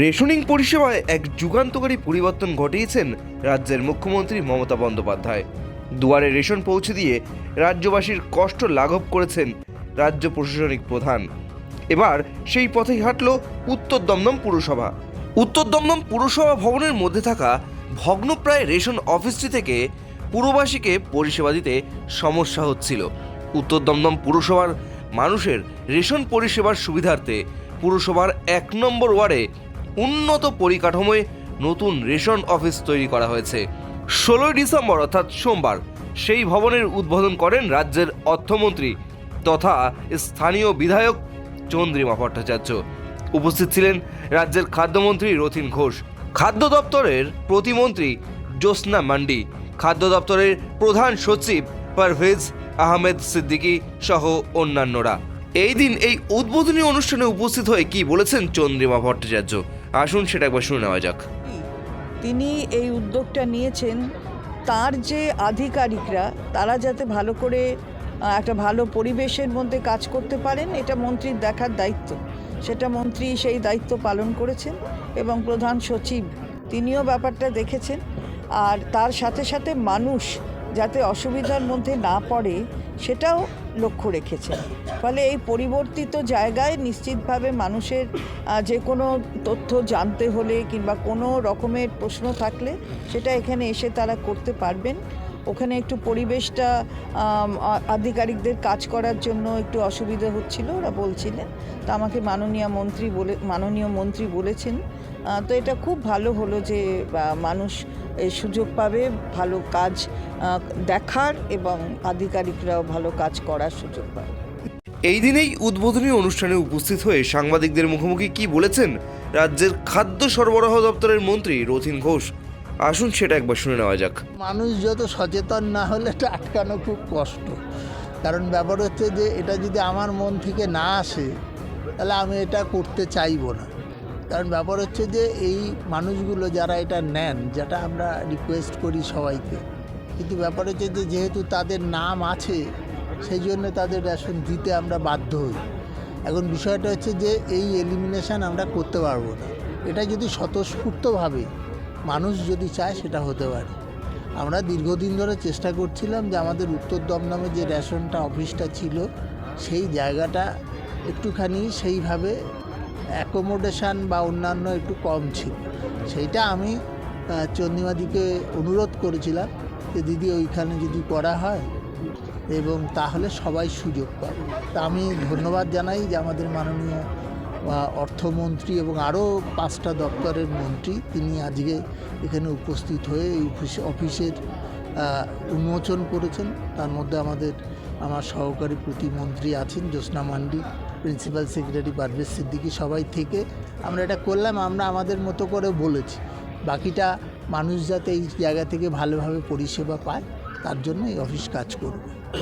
Rationing পরিষেবায় এক যুগান্তকারী পরিবর্তন ঘটিয়েছেন রাজ্যের মুখ্যমন্ত্রী মমতা বন্দ্যোপাধ্যায়। দুয়ারে রেশন পৌঁছে দিয়ে রাজ্যবাসীর কষ্ট লাঘব করেছেন রাজ্য প্রশাসনিক প্রধান। এবার সেই পথেই হাঁটল উত্তর দমদম পুরসভা। উত্তর দমদম পুরসভা ভবনের মধ্যে থাকা ভগ্নপ্রায় রেশন অফিসটি থেকে পুরবাসীকে পরিষেবা দিতে সমস্যা হচ্ছিল। উত্তর দমদম পুরসভার মানুষের রেশন পরিষেবার সুবিধার্থে পুরসভার এক নম্বর ওয়ার্ডে উন্নত পরিকাঠামোয় নতুন রেশন অফিস তৈরি করা হয়েছে। ষোলোই ডিসেম্বর, অর্থাৎ সোমবার, সেই ভবনের উদ্বোধন করেন রাজ্যের অর্থমন্ত্রী তথা স্থানীয় বিধায়ক চন্দ্রিমা ভট্টাচার্য। উপস্থিত ছিলেন রাজ্যের খাদ্যমন্ত্রী রথিন ঘোষ, খাদ্য দপ্তরের প্রতিমন্ত্রী জ্যোৎস্না মান্ডি, খাদ্য দপ্তরের প্রধান সচিব পারভেজ আহমেদ সিদ্দিকী সহ অন্যান্যরা। এই দিন এই উদ্বোধনী অনুষ্ঠানে উপস্থিত হয়ে কি বলেছেন চন্দ্রিমা ভট্টাচার্য? আসুন, সেটা একবার শুনে নেওয়া যাক। তিনি এই উদ্যোগটা নিয়েছেন, তার যে আধিকারিকরা, তারা যাতে ভালো করে একটা ভালো পরিবেশের মধ্যে কাজ করতে পারেন, এটা মন্ত্রীর দেখার দায়িত্ব। সেটা মন্ত্রী সেই দায়িত্ব পালন করেছেন এবং প্রধান সচিব তিনিও ব্যাপারটা দেখেছেন। আর তার সাথে সাথে মানুষ যাতে অসুবিধার মধ্যে না পড়ে, সেটাও লক্ষ্য রেখেছেন। ফলে এই পরিবর্তিত জায়গায় নিশ্চিতভাবে মানুষের যে কোনো তথ্য জানতে হলে কিংবা কোনো রকমের প্রশ্ন থাকলে সেটা এখানে এসে তারা করতে পারবেন। ওখানে একটু পরিবেশটা আধিকারিকদের কাজ করার জন্য একটু অসুবিধা হচ্ছিল, ওরা বলছিলেন। তা আমাকে মাননীয় মন্ত্রী বলে, মাননীয় মন্ত্রী বলেছেন। তো এটা খুব ভালো হলো যে মানুষ সুযোগ পাবে, ভালো কাজ দেখার এবং আধিকারিকরাও ভালো কাজ করার সুযোগ পাবে। এই দিনেই উদ্বোধনী অনুষ্ঠানে উপস্থিত হয়ে সাংবাদিকদের মুখোমুখি কি বলেছেন রাজ্যের খাদ্য সরবরাহ দপ্তরের মন্ত্রী রথিন ঘোষ। আসুন সেটা একবার শুনে নেওয়া যাক। মানুষ যত সচেতন না হলে এটা আটকানো খুব কষ্ট। কারণ ব্যাপার হচ্ছে যে এটা যদি আমার মন থেকে না আসে, তাহলে আমি এটা করতে চাইব না। কারণ ব্যাপার হচ্ছে যে এই মানুষগুলো যারা এটা নেন, যেটা আমরা রিকোয়েস্ট করি সবাইকে, কিন্তু ব্যাপার হচ্ছে যে যেহেতু তাদের নাম আছে, সেই জন্য তাদের রেশন দিতে আমরা বাধ্য হই। এখন বিষয়টা হচ্ছে যে এই এলিমিনেশন আমরা করতে পারব না। এটা যদি স্বতঃস্ফূর্তভাবে মানুষ যদি চায়, সেটা হতে পারে। আমরা দীর্ঘদিন ধরে চেষ্টা করছিলাম যে আমাদের উত্তর দমদমে যে রেশনটা, অফিসটা ছিল, সেই জায়গাটা একটুখানি সেইভাবে অ্যাকোমোডেশান বা অন্যান্য একটু কম ছিল। সেইটা আমি চন্দ্রিমাদিকে অনুরোধ করেছিলাম যে, দিদি, ওইখানে যদি করা হয় এবং তাহলে সবাই সুযোগ পাবে। তা আমি ধন্যবাদ জানাই যে আমাদের মাননীয় অর্থমন্ত্রী এবং আরও পাঁচটা দপ্তরের মন্ত্রী তিনি আজকে এখানে উপস্থিত হয়ে এই অফিস- অফিসের উন্মোচন করেছেন। তার মধ্যে আমাদের, আমার সহকারী প্রতিমন্ত্রী আছেন জ্যোৎস্না মান্ডি, প্রিন্সিপাল সেক্রেটারি পারভেজ সিদ্দিকী, সবাই থেকে আমরা এটা করলাম, আমরা আমাদের মতো করে বলেছি। বাকিটা মানুষ যাতে এই জায়গা থেকে ভালোভাবে পরিষেবা পায়, তার জন্য এই অফিস কাজ করবে।